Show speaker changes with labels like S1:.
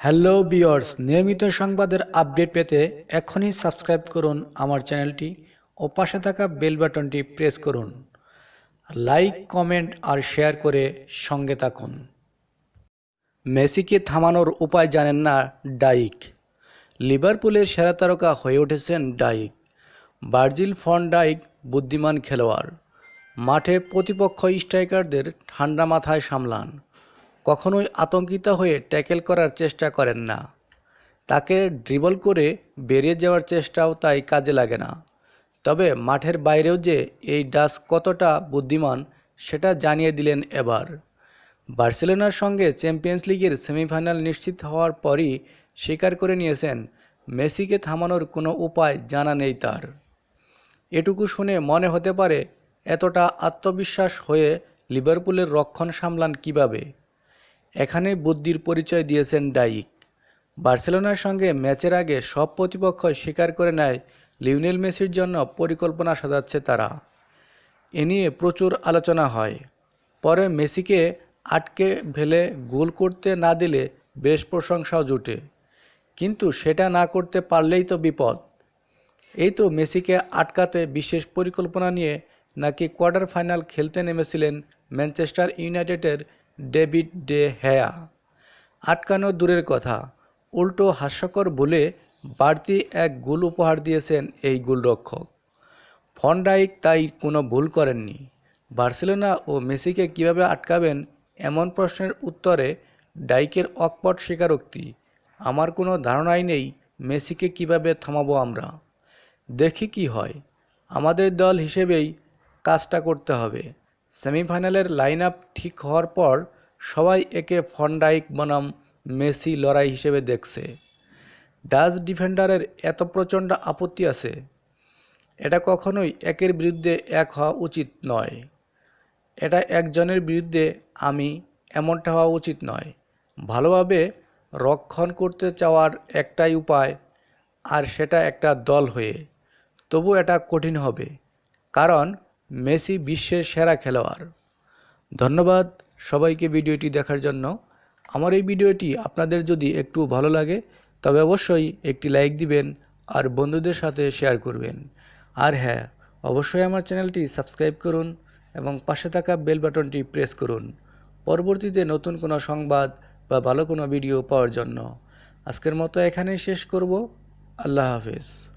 S1: Hello বিয়র্স নিয়মিত সংবাদের update পেতে এখনই সাবস্ক্রাইব করুন আমার চ্যানেলটি ও পাশে থাকা বেল বাটনটি প্রেস করুন। লাইক, কমেন্ট আর শেয়ার করে সঙ্গে থাকুন। মেসিকে থামানোর উপায় জানেন না ডাইক। লিভারপুলের সেরা তারকা হয়ে উঠেছেন ডাইক। ভার্জিল ফন ডাইক বুদ্ধিমান খেলোয়াড়। মাঠে প্রতিপক্ষ স্ট্রাইকারদের ঠান্ডা মাথায় সামলান। কখনোই আতঙ্কিত হয়ে ট্যাকেল করার চেষ্টা করেন না। তাকে ড্রিবল করে বেরিয়ে যাওয়ার চেষ্টাও তাই কাজে লাগে না। তবে মাঠের বাইরেও যে এই ডাস কতটা বুদ্ধিমান, সেটা জানিয়ে দিলেন এবার। বার্সেলোনার সঙ্গে চ্যাম্পিয়ন্স লিগের সেমিফাইনাল নিশ্চিত হওয়ার পরই স্বীকার করে নিয়েছেন, মেসিকে থামানোর কোনো উপায় জানা নেই তার। এটুকু শুনে মনে হতে পারে, এতটা আত্মবিশ্বাস হয়ে লিভারপুলের রক্ষণ সামলান কীভাবে? এখানে বুদ্ধির পরিচয় দিয়েছেন ডাইক। বার্সেলোনার সঙ্গে ম্যাচের আগে সব প্রতিপক্ষ স্বীকার করে নেয় লিওনেল মেসির জন্য পরিকল্পনা সাজাচ্ছে তারা। এ নিয়ে প্রচুর আলোচনা হয়। পরে মেসিকে আটকে ফেলে গোল করতে না দিলে বেশ প্রশংসাও জুটে। কিন্তু সেটা না করতে পারলেই তো বিপদ। এই তো মেসিকে আটকাতে বিশেষ পরিকল্পনা নিয়ে নাকি কোয়ার্টার ফাইনাল খেলতে নেমেছিলেন ম্যানচেস্টার ইউনাইটেডের ডেভিড ডে হ্যায়া আটকানো দূরের কথা, উল্টো হাস্যকর বলে বাড়তি এক গোল উপহার দিয়েছেন এই গোলরক্ষক। ফন্ডাইক তাই কোনো ভুল করেননি। বার্সেলোনা ও মেসিকে কীভাবে আটকাবেন এমন প্রশ্নের উত্তরে ডাইকের অকপট স্বীকারোক্তি, আমার কোনো ধারণাই নেই মেসিকে কীভাবে থামাবো আমরা। দেখি কি হয়। আমাদের দল হিসেবেই কাজটা করতে হবে। সেমিফাইনালের লাইন আপ ঠিক হওয়ার পর সবাই একে ফন্ডাইক বনাম মেসি লড়াই হিসেবে দেখছে। ডাচ ডিফেন্ডারের এত প্রচণ্ড আপত্তি আছে, এটা কখনোই একের বিরুদ্ধে এক হওয়া উচিত নয়। এটা একজনের বিরুদ্ধে আমি এমনটা হওয়া উচিত নয়। ভালোভাবে রক্ষণ করতে চাওয়ার একটাই উপায়, আর সেটা একটা দল হয়ে। তবু এটা কঠিন হবে, কারণ মেসি বিশ্বের সেরা খেলোয়াড়। ধন্যবাদ সবাইকে ভিডিওটি দেখার জন্য। আমার এই ভিডিওটি আপনাদের যদি একটু ভালো লাগে, তবে অবশ্যই একটি লাইক দিবেন আর বন্ধুদের সাথে শেয়ার করবেন। আর হ্যাঁ অবশ্যই আমার চ্যানেলটি সাবস্ক্রাইব করুন এবং পাশে থাকা বেল বাটনটি প্রেস করুন। পরবর্তীতে নতুন কোনো সংবাদ বা ভালো কোনো ভিডিও পাওয়ার জন্য। আজকের মতো এখানেই শেষ করব। আল্লাহ হাফেজ।